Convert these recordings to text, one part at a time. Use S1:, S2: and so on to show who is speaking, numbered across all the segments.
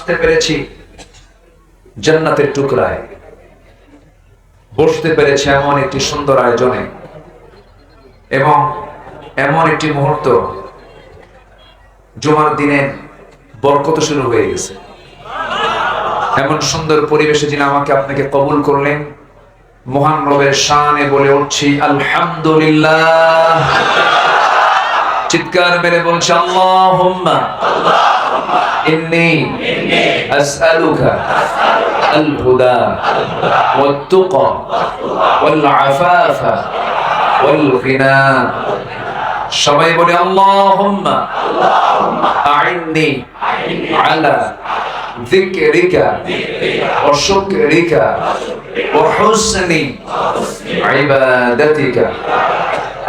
S1: আসতে পেরেছি, জান্নাতের টুকরায়। বসতে পেরেছে এমন একটি সুন্দর আয়োজনে এবং এমন একটি মুহূর্ত জুমার দিনের বরকত শুরু হয়ে গেছে। এমন সুন্দর পরিবেশে যিনি আমাকে আপনাকে কবুল করলেন, মহান রবের শানে বলে উঠছি, আলহামদুলিল্লাহ। চিৎকার মেরে বলছে, আল্লাহুম্মা। ইন্নী আসআলুকা الهدى والتقى والعفاف والغنى সবাই বলে আল্লাহুম্মা আইন্নি আলা ذكرك وشكرك وحسن عبادتك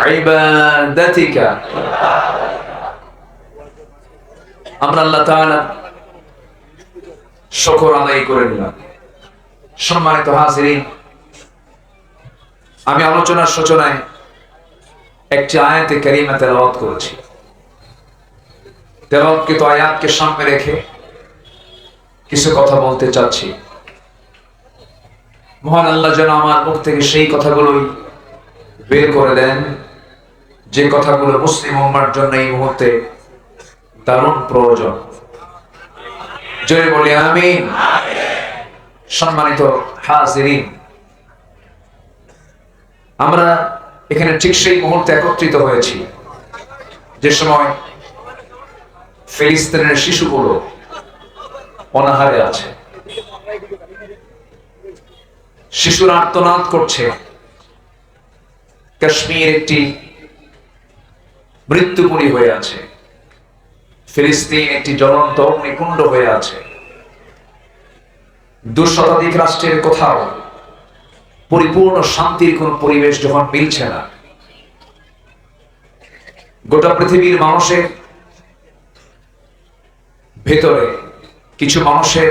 S1: عبادتك আমরা আল্লাহ তাআলা শুকর আদায় করে নিলাম। সম্মানিত হাজিরিন, আমি আলোচনার সূচনায় একটি আয়াতে কারিমা তেলাওয়াত করেছি। তেলাওয়াতকৃত আয়াতকে সামনে রেখে কিছু কথা বলতে চাচ্ছি। মহান আল্লাহ যেন আমার মুখ থেকে সেই কথাগুলোই বের করে দেন, যে কথাগুলো মুসলিম উম্মার জন্য এই মুহূর্তে দারুণ প্রয়োজন। জয় বলি আমি সম্মানিত হাজিরিন। আমরা এখানে ঠিক সেই মুহূর্তে একত্রিত হয়েছি। যে সময় ফিলিস্তিনের শিশুগুলো অনাহারে আছে। শিশুরা আর্তনাদ করছে। কাশ্মীর একটি মৃত্যুপুরী হয়ে আছে। ফিলিস্তিন একটি জ্বলন্ত অগ্নিকুণ্ড হয়ে আছে। দু শতাধিক রাষ্ট্রের কোথাও পরিপূর্ণ শান্তির কোন পরিবেশ যখন মিলছে না, গোটা পৃথিবীর মানুষের ভেতরে কিছু মানুষের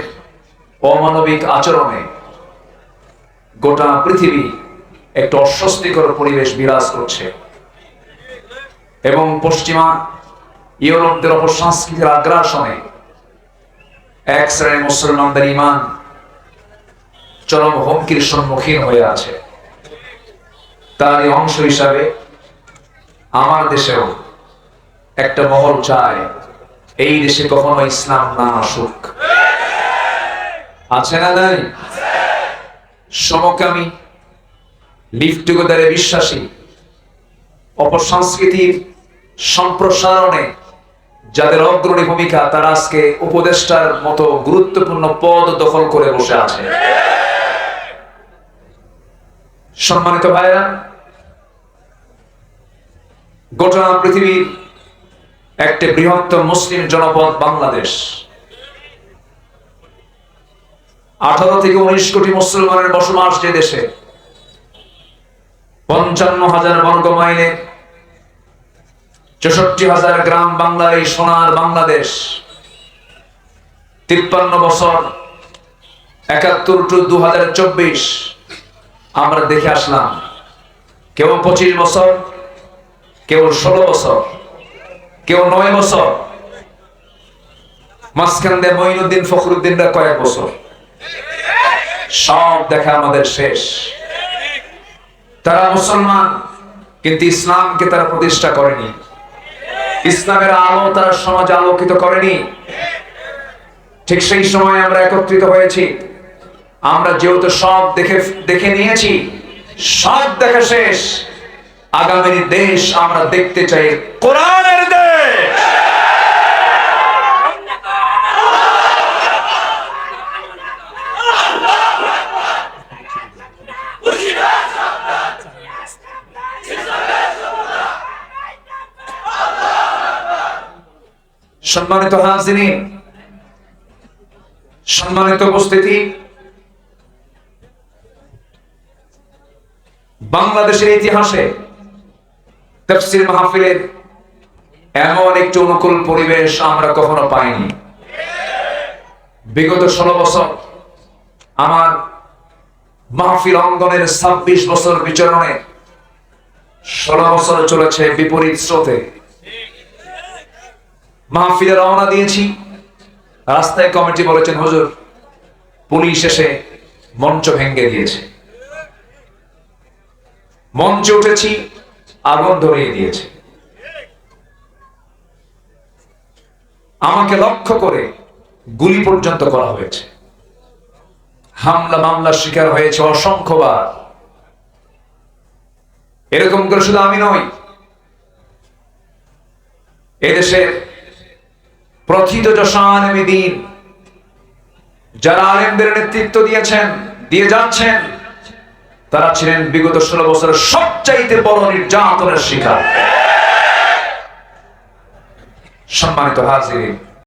S1: অমানবিক আচরণে গোটা পৃথিবী একটা অস্বস্তিকর পরিবেশ বিরাজ করছে। এবং পশ্চিমা ইউরোপদের অপর সংস্কৃতির আগ্রাসনে এক শ্রেণির মুসলমানদের ইমান চরম হুমকির সম্মুখীন হয়ে আছে। তার অংশ হিসাবে আমার দেশেও একটা মহল চায়, এই দেশে কখনো ইসলাম না আসুক। আছে না নাই? সমকামী লিভ টুগেদারে বিশ্বাসী, অপসংস্কৃতির সম্প্রসারণে যাদের অগ্রণী ভূমিকা তারা আজকে উপদেষ্টার মতো গুরুত্বপূর্ণ পদ দখল করে বসে আছে। সম্মানিত ভাইরা গোটা পৃথিবীর একটি বৃহত্তর মুসলিম জনপদ বাংলাদেশ। আঠারো থেকে উনিশ কোটি মুসলমানের বসবাস যে দেশে, পঞ্চান্ন হাজার বর্গ মাইলে চৌষট্টি হাজার গ্রাম বাংলার এই সোনার বাংলাদেশ। তিপ্পান্ন বছর, একাত্তর টু দু হাজার চব্বিশ, আমরা দেখে আসলাম, কেউ পঁচিশ বছর, কেউ ষোলো বছর, কেউ নয় বছর, মাঝখান দিয়ে মঈনুদ্দিন ফখরুদ্দিনরা কয়েক বছর। সব দেখা আমাদের শেষ। তারা মুসলমান, কিন্তু ইসলামকে তারা প্রতিষ্ঠা করেনি। ইসলামের আলো তারা সমাজ আলোকিত করেনি। ঠিক সেই সময় আমরা একত্রিত হয়েছি। আমরা যেহেতু সব দেখে দেখে নিয়েছি, সব দেখা শেষ। আগামী দেশ আমরা দেখতে চাই। কোরআনের দেশ! সম্মানিত হাজিরিন, সম্মানিত উপস্থিতি। বাংলাদেশের ইতিহাসে তফসির মাহফিলের এমন একটি অনুকূল পরিবেশ আমরা কখনো পাইনি। বিগত ষোলো বছর আমার মাহফিল অঙ্গনের ছাব্বিশ বছর বিচরণে ষোলো বছর চলেছে বিপরীত স্রোতে। মাহফিলে রওনা দিয়েছি। রাস্তায় কমিটি বলেছেন, হুজুর, পুলিশ এসে মঞ্চ ভেঙ্গে দিয়েছে। মঞ্চে উঠেছি, আগুন ধরিয়ে দিয়েছে। আমাকে লক্ষ্য করে গুলি পর্যন্ত করা হয়েছে। হামলা মামলার শিকার হয়েছে অসংখ্যবার। এরকম করে শুধু আমি নই, এদেশের প্রথিত যশান দিন। যারা আলেমদের নেতৃত্ব দিয়েছেন, দিয়ে যাচ্ছেন, তারা ছিলেন বিগত ষোলো বছরের সবচাইতে বড় নির্যাতনের শিকার। সম্মানিত হাজির